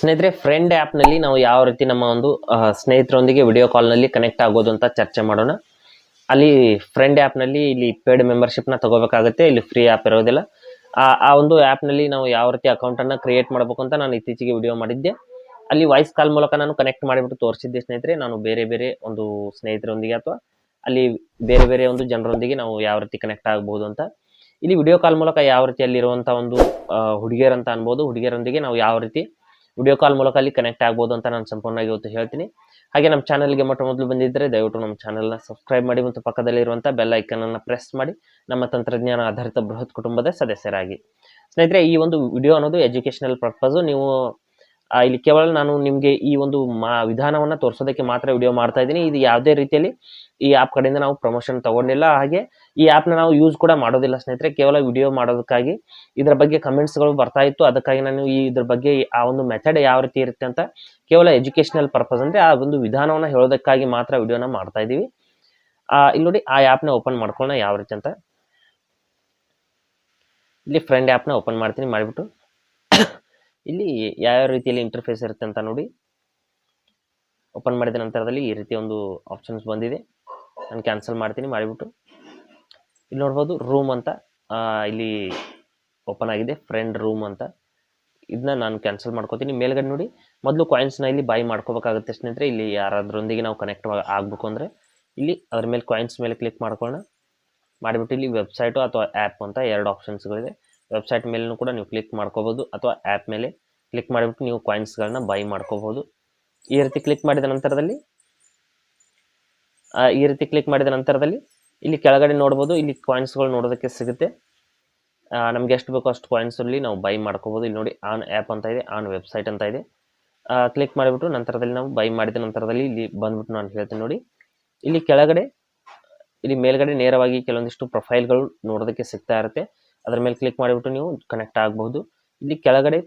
ಸ್ನೇಹಿತರೆ ಫ್ರೆಂಡ್ನಲ್ಲಿ ನಾವು ಯಾವ ರೀತಿ ನಮ್ಮ ಒಂದು ಸ್ನೇಹಿತರೊಂದಿಗೆ ವಿಡಿಯೋ ನಲ್ಲಿ ಕನೆಕ್ಟ್ ಆಗೋದು ಅಂತ ಚರ್ಚೆ ಮಾಡೋಣ. ಅಲ್ಲಿ ಫ್ರೆಂಡ್ನಲ್ಲಿ ಇಲ್ಲಿ ಪೇಡ್ ಮೆಂಬರ್ಶಿಪ್ನ ತಗೋಬೇಕಾಗುತ್ತೆ, ಇಲ್ಲಿ ಫ್ರೀ ಆ್ಯಪ್ ಇರೋದಿಲ್ಲ. ಆ ಆ ಒಂದು ನಲ್ಲಿ ನಾವು ಯಾವ ರೀತಿ ಅಕೌಂಟನ್ನು ಕ್ರಿಯೇಟ್ ಮಾಡಬೇಕು ಅಂತ ನಾನು ಇತ್ತೀಚೆಗೆ ವಿಡಿಯೋ ಮಾಡಿದ್ದೆ. ಅಲ್ಲಿ ವಾಯ್ಸ್ ಕಾಲ್ ಮೂಲಕ ನಾನು ಕನೆಕ್ಟ್ ಮಾಡಿಬಿಟ್ಟು ತೋರಿಸಿದ್ದೆ ಸ್ನೇಹಿತರೆ, ನಾನು ಬೇರೆ ಬೇರೆ ಒಂದು ಸ್ನೇಹಿತರೊಂದಿಗೆ ಅಥವಾ ಅಲ್ಲಿ ಬೇರೆ ಬೇರೆ ಒಂದು ಜನರೊಂದಿಗೆ ನಾವು ಯಾವ ರೀತಿ ಕನೆಕ್ಟ್ ಆಗಬಹುದು ಅಂತ. ಇಲ್ಲಿ ವಿಡಿಯೋ ಕಾಲ್ ಮೂಲಕ ಯಾವ ರೀತಿ ಅಲ್ಲಿರುವಂಥ ಒಂದು ಹುಡುಗಿಯರಂತ ಅನ್ಬೋದು. ಹುಡುಗಿಯರೊಂದಿಗೆ ನಾವು ಯಾವ ರೀತಿ ವಿಡಿಯೋ ಕಾಲ್ ಮೂಲಕ ಅಲ್ಲಿ ಕನೆಕ್ಟ್ ಆಗ್ಬೋದು ಅಂತ ನಾನು ಸಂಪೂರ್ಣವಾಗಿ ಇವತ್ತು ಹೇಳ್ತೀನಿ. ಹಾಗೆ ನಮ್ಮ ಚಾನಲ್ಗೆ ಮೊಟ್ಟ ಮೊದಲು ಬಂದಿದ್ದರೆ ದಯವಿಟ್ಟು ನಮ್ಮ ಚಾನಲ್ನ ಸಬ್ಸ್ಕ್ರೈಬ್ ಮಾಡಿ ಮತ್ತು ಪಕ್ಕದಲ್ಲಿರುವಂಥ ಬೆಲ್ ಐಕನನ್ನು ಪ್ರೆಸ್ ಮಾಡಿ ನಮ್ಮ ತಂತ್ರಜ್ಞಾನ ಆಧಾರಿತ ಬೃಹತ್ ಕುಟುಂಬದ ಸದಸ್ಯರಾಗಿ. ಸ್ನೇಹಿತರೆ, ಈ ಒಂದು ವಿಡಿಯೋ ಅನ್ನೋದು ಎಜುಕೇಶನಲ್ ಪರ್ಪಸು ನೀವು ಇಲ್ಲಿ ಕೇವಲ ನಾನು ನಿಮಗೆ ಈ ಒಂದು ಮಾ, ವಿಧಾನವನ್ನು ತೋರಿಸೋದಕ್ಕೆ ಮಾತ್ರ ವಿಡಿಯೋ ಮಾಡ್ತಾ ಇದ್ದೀನಿ. ಇದು ಯಾವುದೇ ರೀತಿಯಲ್ಲಿ ಈ ಆ್ಯಪ್ ಕಡೆಯಿಂದ ನಾವು ಪ್ರಮೋಷನ್ ತಗೊಂಡಿಲ್ಲ. ಹಾಗೆ ಈ ಆ್ಯಪ್ನ ನಾವು ಯೂಸ್ ಕೂಡ ಮಾಡೋದಿಲ್ಲ ಸ್ನೇಹಿತರೆ. ಕೇವಲ ವಿಡಿಯೋ ಮಾಡೋದಕ್ಕಾಗಿ ಇದರ ಬಗ್ಗೆ ಕಮೆಂಟ್ಸ್ಗಳು ಬರ್ತಾ ಇತ್ತು. ಅದಕ್ಕಾಗಿ ನಾನು ಈ ಇದ್ರ ಬಗ್ಗೆ ಆ ಒಂದು ಮೆಥಡ್ ಯಾವ ರೀತಿ ಇರುತ್ತೆ ಅಂತ ಕೇವಲ ಎಜುಕೇಶನಲ್ ಪರ್ಪಸ್ ಅಂದರೆ ಆ ಒಂದು ವಿಧಾನವನ್ನು ಹೇಳೋದಕ್ಕಾಗಿ ಮಾತ್ರ ವಿಡಿಯೋನ ಮಾಡ್ತಾ ಇದ್ದೀವಿ. ಇಲ್ಲಿ ನೋಡಿ ಆ ಆ್ಯಪ್ನ ಓಪನ್ ಮಾಡ್ಕೊಳ್ಳೋಣ ಯಾವ ರೀತಿ ಅಂತ. ಇಲ್ಲಿ ಫ್ರೆಂಡ್ ಆ್ಯಪ್ನ ಓಪನ್ ಮಾಡ್ತೀನಿ. ಮಾಡಿಬಿಟ್ಟು ಇಲ್ಲಿ ಯಾವ ರೀತಿಯಲ್ಲಿ ಇಂಟರ್ಫೇಸ್ ಇರುತ್ತೆ ಅಂತ ನೋಡಿ. ಓಪನ್ ಮಾಡಿದ ನಂತರದಲ್ಲಿ ಈ ರೀತಿ ಒಂದು ಆಪ್ಷನ್ಸ್ ಬಂದಿದೆ. ನಾನು ಕ್ಯಾನ್ಸಲ್ ಮಾಡ್ತೀನಿ, ಮಾಡಿಬಿಟ್ಟು. ಇಲ್ಲಿ ನೋಡ್ಬೋದು ರೂಮ್ ಅಂತ ಇಲ್ಲಿ ಓಪನ್ ಆಗಿದೆ ಫ್ರೆಂಡ್ ರೂಮ್ ಅಂತ. ಇದನ್ನ ನಾನು ಕ್ಯಾನ್ಸಲ್ ಮಾಡ್ಕೋತೀನಿ. ಮೇಲ್ಗಡೆ ನೋಡಿ, ಮೊದಲು ಕಾಯಿನ್ಸ್ನ ಇಲ್ಲಿ ಬೈ ಮಾಡ್ಕೋಬೇಕಾಗುತ್ತೆ ಸ್ನೇಹಿತರೆ. ಇಲ್ಲಿ ಯಾರಾದ್ರೊಂದಿಗೆ ನಾವು ಕನೆಕ್ಟ್ ಆಗಬೇಕು ಅಂದರೆ. ಇಲ್ಲಿ ಅದ್ರ ಮೇಲೆ ಕಾಯಿನ್ಸ್ ಮೇಲೆ ಕ್ಲಿಕ್ ಮಾಡ್ಕೊಳ್ಳೋಣ. ಮಾಡಿಬಿಟ್ಟು ಇಲ್ಲಿ ವೆಬ್ಸೈಟು ಅಥವಾ ಆ್ಯಪ್ ಅಂತ ಎರಡು ಆಪ್ಷನ್ಸ್ಗಳಿದೆ ವೆಬ್ಸೈಟ್ ಮೇಲೂ ಕೂಡ ನೀವು ಕ್ಲಿಕ್ ಮಾಡ್ಕೋಬೋದು ಅಥವಾ ಆ್ಯಪ್ ಮೇಲೆ ಕ್ಲಿಕ್ ಮಾಡಿಬಿಟ್ಟು ನೀವು ಕಾಯಿನ್ಸ್ಗಳನ್ನ ಬೈ ಮಾಡ್ಕೋಬೋದು. ಈ ರೀತಿ ಕ್ಲಿಕ್ ಮಾಡಿದ ನಂತರದಲ್ಲಿ ಈ ರೀತಿ ಕ್ಲಿಕ್ ಮಾಡಿದ ನಂತರದಲ್ಲಿ ಇಲ್ಲಿ ಕೆಳಗಡೆ ನೋಡ್ಬೋದು, ಇಲ್ಲಿ ಕಾಯಿನ್ಸ್ಗಳು ನೋಡೋದಕ್ಕೆ ಸಿಗುತ್ತೆ. ನಮ್ಗೆ ಎಷ್ಟು ಬೇಕೋ ಅಷ್ಟು ಕಾಯಿನ್ಸ್ ಅಲ್ಲಿ ನಾವು ಬೈ ಮಾಡ್ಕೋಬೋದು. ಇಲ್ಲಿ ನೋಡಿ ಆನ್ ಆ್ಯಪ್ ಅಂತ ಇದೆ ಆನ್ ವೆಬ್ಸೈಟ್ ಅಂತ ಇದೆ. ಕ್ಲಿಕ್ ಮಾಡಿಬಿಟ್ಟು ನಂತರದಲ್ಲಿ ನಾವು ಬೈ ಮಾಡಿದ ನಂತರದಲ್ಲಿ ಇಲ್ಲಿ ಬಂದ್ಬಿಟ್ಟು ನಾನು ಹೇಳ್ತೀನಿ ನೋಡಿ. ಇಲ್ಲಿ ಕೆಳಗಡೆ, ಇಲ್ಲಿ ಮೇಲ್ಗಡೆ ನೇರವಾಗಿ ಕೆಲವೊಂದಿಷ್ಟು ಪ್ರೊಫೈಲ್ಗಳು ನೋಡೋದಕ್ಕೆ ಸಿಗ್ತಾ ಇರುತ್ತೆ. ಅದ್ರ ಮೇಲೆ ಕ್ಲಿಕ್ ಮಾಡಿಬಿಟ್ಟು ನೀವು ಕನೆಕ್ಟ್ ಆಗಬಹುದು. ಇಲ್ಲಿ ಕೆಳಗಡೆ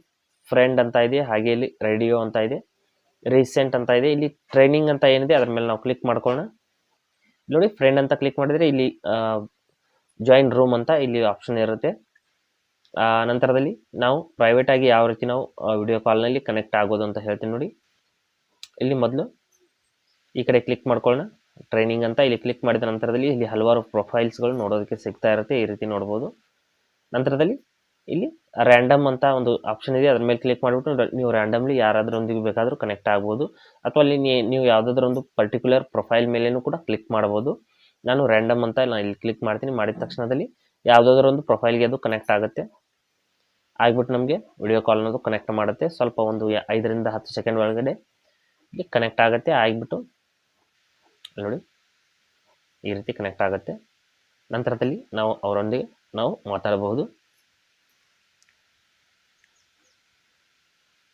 ಫ್ರೆಂಡ್ ಅಂತ ಇದೆ ಹಾಗೆ ಇಲ್ಲಿ ರೇಡಿಯೋ ಅಂತ ಇದೆ ರೀಸೆಂಟ್ ಅಂತ ಇದೆ ಇಲ್ಲಿ ಟ್ರೈನಿಂಗ್ ಅಂತ ಏನಿದೆ ಅದ್ರ ಮೇಲೆ ನಾವು ಕ್ಲಿಕ್ ಮಾಡ್ಕೊಳ್ಳೋಣ. ನೋಡಿ ಫ್ರೆಂಡ್ ಅಂತ ಕ್ಲಿಕ್ ಮಾಡಿದ್ರೆ ಇಲ್ಲಿ ಜಾಯಿನ್ ರೂಮ್ ಅಂತ ಇಲ್ಲಿ ಆಪ್ಷನ್ ಇರುತ್ತೆ. ಆ, ನಂತರದಲ್ಲಿ ನಾವು ಪ್ರೈವೇಟ್ ಆಗಿ ಯಾವ ರೀತಿ ನಾವು ವಿಡಿಯೋ ಕಾಲ್ನಲ್ಲಿ ಕನೆಕ್ಟ್ ಆಗೋದು ಅಂತ ಹೇಳ್ತೀನಿ ನೋಡಿ. ಇಲ್ಲಿ ಮೊದಲು ಈ ಕಡೆ ಕ್ಲಿಕ್ ಮಾಡ್ಕೊಳ್ಳೋಣ. ಟ್ರೈನಿಂಗ್ ಅಂತ ಇಲ್ಲಿ ಕ್ಲಿಕ್ ಮಾಡಿದ ನಂತರದಲ್ಲಿ ಇಲ್ಲಿ ಹಲವಾರು ಪ್ರೊಫೈಲ್ಸ್ಗಳು ನೋಡೋದಕ್ಕೆ ಸಿಗ್ತಾ ಇರುತ್ತೆ ಈ ರೀತಿ ನೋಡ್ಬೋದು. ನಂತರದಲ್ಲಿ ಇಲ್ಲಿ ರ್ಯಾಂಡಮ್ ಅಂತ ಒಂದು ಆಪ್ಷನ್ ಇದೆ. ಅದ್ರ ಮೇಲೆ ಕ್ಲಿಕ್ ಮಾಡಿಬಿಟ್ಟು ನೀವು ರ್ಯಾಂಡಮ್ಲಿ ಯಾರಾದ್ರೊಂದಿಗೆ ಬೇಕಾದರೂ ಕನೆಕ್ಟ್ ಆಗ್ಬೋದು. ಅಥವಾ ಅಲ್ಲಿ ನೀವು ಯಾವುದಾದ್ರೂ ಒಂದು ಪರ್ಟಿಕ್ಯುಲರ್ ಪ್ರೊಫೈಲ್ ಮೇಲೇನೂ ಕೂಡ ಕ್ಲಿಕ್ ಮಾಡ್ಬೋದು. ನಾನು ರ್ಯಾಂಡಮ್ ಅಂತ ಇಲ್ಲಿ ಕ್ಲಿಕ್ ಮಾಡ್ತೀನಿ. ಮಾಡಿದ ತಕ್ಷಣದಲ್ಲಿ ಯಾವುದಾದ್ರೂ ಒಂದು ಪ್ರೊಫೈಲ್ಗೆ ಅದು ಕನೆಕ್ಟ್ ಆಗುತ್ತೆ. ಆಗ್ಬಿಟ್ಟು ನಮಗೆ ವಿಡಿಯೋ ಕಾಲ್ ಅನ್ನೋದು ಕನೆಕ್ಟ್ ಮಾಡುತ್ತೆ. ಸ್ವಲ್ಪ ಒಂದು ಐದರಿಂದ ಹತ್ತು ಸೆಕೆಂಡ್ ಒಳಗಡೆ ಇಲ್ಲಿ ಕನೆಕ್ಟ್ ಆಗುತ್ತೆ. ಆಗಿಬಿಟ್ಟು ನೋಡಿ ಈ ರೀತಿ ಕನೆಕ್ಟ್ ಆಗುತ್ತೆ. ನಂತರದಲ್ಲಿ ನಾವು ಅವರೊಂದಿಗೆ ನಾವು ಮಾತಾಡಬಹುದು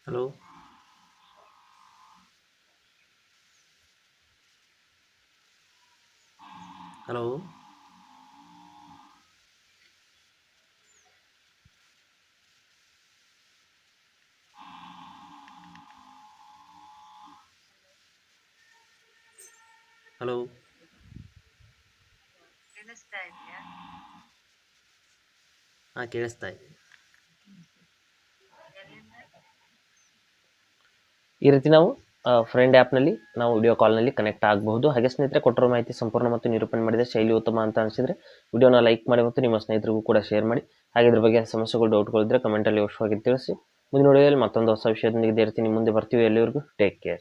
ಹಲೋ ಹಲೋ ಹಲೋ ಕೇಳಿಸ್ತಾ ಇದೆಯಾ ಹಾಂ ಕೇಳಿಸ್ತಾ ಇದೆ. ಈ ರೀತಿ ನಾವು ಫ್ರೆಂಡ್ ಆ್ಯಪ್ನಲ್ಲಿ ನಾವು ವಿಡಿಯೋ ಕಾಲ್ನಲ್ಲಿ ಕನೆಕ್ಟ್ ಆಗಬಹುದು. ಹಾಗೆ ಸ್ನೇಹಿತರೆ, ಕೊಟ್ಟಿರೋ ಮಾಹಿತಿ ಸಂಪೂರ್ಣ ಮತ್ತು ನಿರೂಪಣೆ ಮಾಡಿದ ಶೈಲಿ ಉತ್ತಮ ಅಂತ ಅನಿಸಿದ್ರೆ ವಿಡಿಯೋನ ಲೈಕ್ ಮಾಡಿ ಮತ್ತು ನಿಮ್ಮ ಸ್ನೇಹಿತರಿಗೂ ಕೂಡ ಶೇರ್ ಮಾಡಿ. ಹಾಗೆ ಇದ್ರ ಬಗ್ಗೆ ಸಮಸ್ಯೆಗಳು ಡೌಟ್ಗಳಿದ್ದರೆ ಕಮೆಂಟಲ್ಲಿ ಅವಶ್ಯವಾಗಿ ತಿಳಿಸಿ. ಮುಂದಿನ ವಿಡಿಯೋದಲ್ಲಿ ಮತ್ತೊಂದು ಹೊಸ ವಿಷಯದೊಂದಿಗೆ ಇದೇ ರೀತಿ ನಿಮ್ಮ ಮುಂದೆ ಬರ್ತೀವಿ. ಎಲ್ಲಿವರೆಗೂ ಟೇಕ್ ಕೇರ್